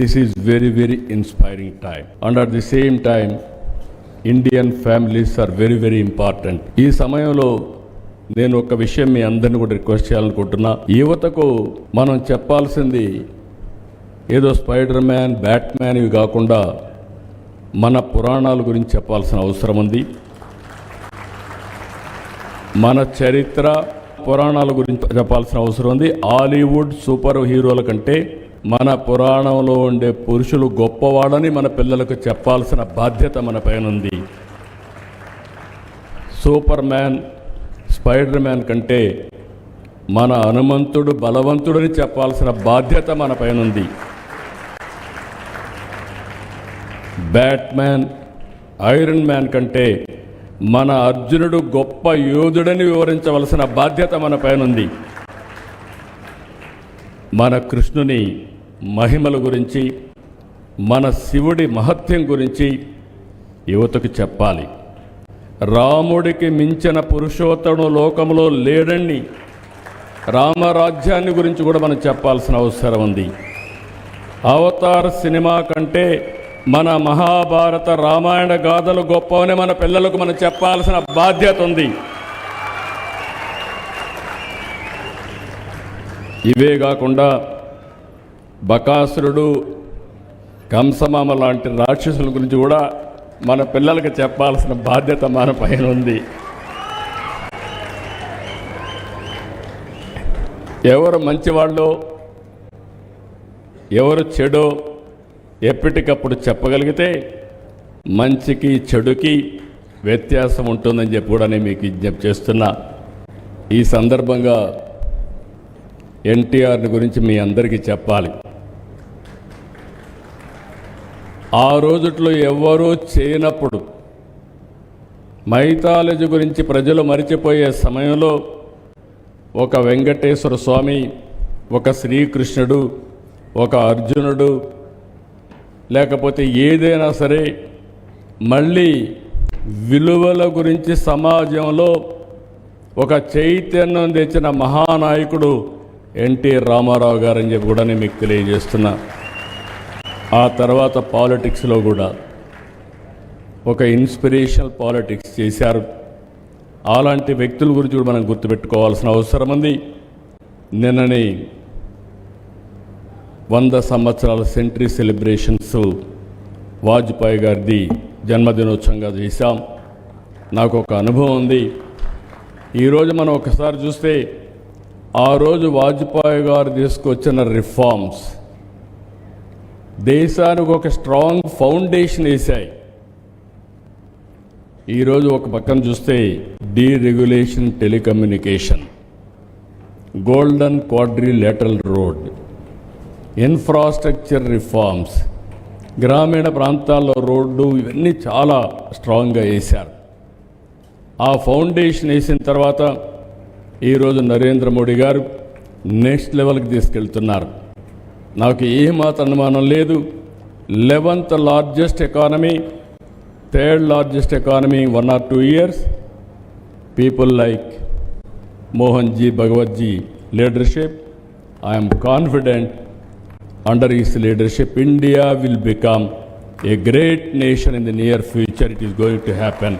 This is very very inspiring time and at the same time Indian families are very very important ఈ సమయంలో నేను ఒక విషయం మీ అందరిని కూడా రిక్వెస్ట్ చేయాలనుకుంటున్నా. యువతకు మనం చెప్పాల్సింది ఏదో స్పైడర్ మ్యాన్ బ్యాట్ మ్యాన్ ఇవి కాకుండా మన పురాణాల గురించి చెప్పాల్సిన అవసరం ఉంది. మన చరిత్ర పురాణాల గురించి చెప్పాల్సిన అవసరం ఉంది. హాలీవుడ్ సూపర్ హీరోల కంటే మన పురాణంలో ఉండే పురుషులు గొప్పవాడని మన పిల్లలకు చెప్పాల్సిన బాధ్యత మన పైన ఉంది. సూపర్ మ్యాన్ స్పైడర్ మ్యాన్ కంటే మన హనుమంతుడు బలవంతుడని చెప్పాల్సిన బాధ్యత మన పైన ఉంది. బ్యాట్ మ్యాన్ ఐరన్ మ్యాన్ కంటే మన అర్జునుడు గొప్ప యోధుడని వివరించవలసిన బాధ్యత మన పైన ఉంది. మన కృష్ణుని మహిమల గురించి మన శివుడి మహత్యం గురించి యువతకు చెప్పాలి. రాముడికి మించిన పురుషోత్తముడు లోకంలో లేడని రామరాజ్యాన్ని గురించి కూడా మనం చెప్పాల్సిన అవసరం ఉంది. అవతార్ సినిమా కంటే మన మహాభారత రామాయణ గాథలు గొప్పవని మన పిల్లలకు మనం చెప్పాల్సిన బాధ్యత ఉంది. ఇవే కాకుండా బకాసురుడు కంసమామ లాంటి రాక్షసుల గురించి కూడా మన పిల్లలకు చెప్పాల్సిన బాధ్యత మన పైన ఉంది. ఎవరు మంచివాళ్ళు ఎవరు చెడో ఎప్పటికప్పుడు చెప్పగలిగితే మంచికి చెడుకి వ్యత్యాసం ఉంటుందని చెప్పి కూడా నేను మీకు విజ్ఞప్తి చేస్తున్నా. ఈ సందర్భంగా ఎన్టీఆర్ని గురించి మీ అందరికీ చెప్పాలి. ఆ రోజుట్లో ఎవ్వరూ చేయనప్పుడు మైథాలజీ గురించి ప్రజలు మరిచిపోయే సమయంలో ఒక వెంకటేశ్వర స్వామి ఒక శ్రీకృష్ణుడు ఒక అర్జునుడు లేకపోతే ఏదైనా సరే మళ్ళీ విలువల గురించి సమాజంలో ఒక చైతన్యం తెచ్చిన మహానాయకుడు ఎన్టీ రామారావు గారని చెప్పి కూడా నేను మీకు తెలియజేస్తున్నా. ఆ తర్వాత పాలిటిక్స్లో కూడా ఒక ఇన్స్పిరేషనల్ పాలిటిక్స్ చేశారు. అలాంటి వ్యక్తుల గురించి కూడా మనం గుర్తుపెట్టుకోవాల్సిన అవసరం ఉంది. నిన్నని వంద సంవత్సరాల సెంటరీ సెలబ్రేషన్స్ వాజ్పేయి గారిది జన్మదినోత్సవంగా చేశాం. నాకు ఒక అనుభవం ఉంది. ఈరోజు మనం ఒకసారి చూస్తే ఆ రోజు వాజ్పేయి గారు తీసుకొచ్చిన రిఫార్మ్స్ దేశానికి ఒక స్ట్రాంగ్ ఫౌండేషన్ వేశాయి. ఈరోజు ఒక పక్కన చూస్తే డీరెగ్యులేషన్ టెలికమ్యూనికేషన్ గోల్డెన్ లెటల్ రోడ్ ఇన్ఫ్రాస్ట్రక్చర్ రిఫార్మ్స్ గ్రామీణ ప్రాంతాల్లో రోడ్డు ఇవన్నీ చాలా స్ట్రాంగ్గా వేశారు. ఆ ఫౌండేషన్ వేసిన తర్వాత ఈరోజు నరేంద్ర మోడీ గారు నెక్స్ట్ లెవెల్కి తీసుకెళ్తున్నారు. నాకు ఏమాత్రం అనుమానం లేదు. Eleventh largest economy third largest economy one or two years people like Mohan ji Bhagwat ji leadership I'm confident under his leadership India will become a great nation in the near future it is going to happen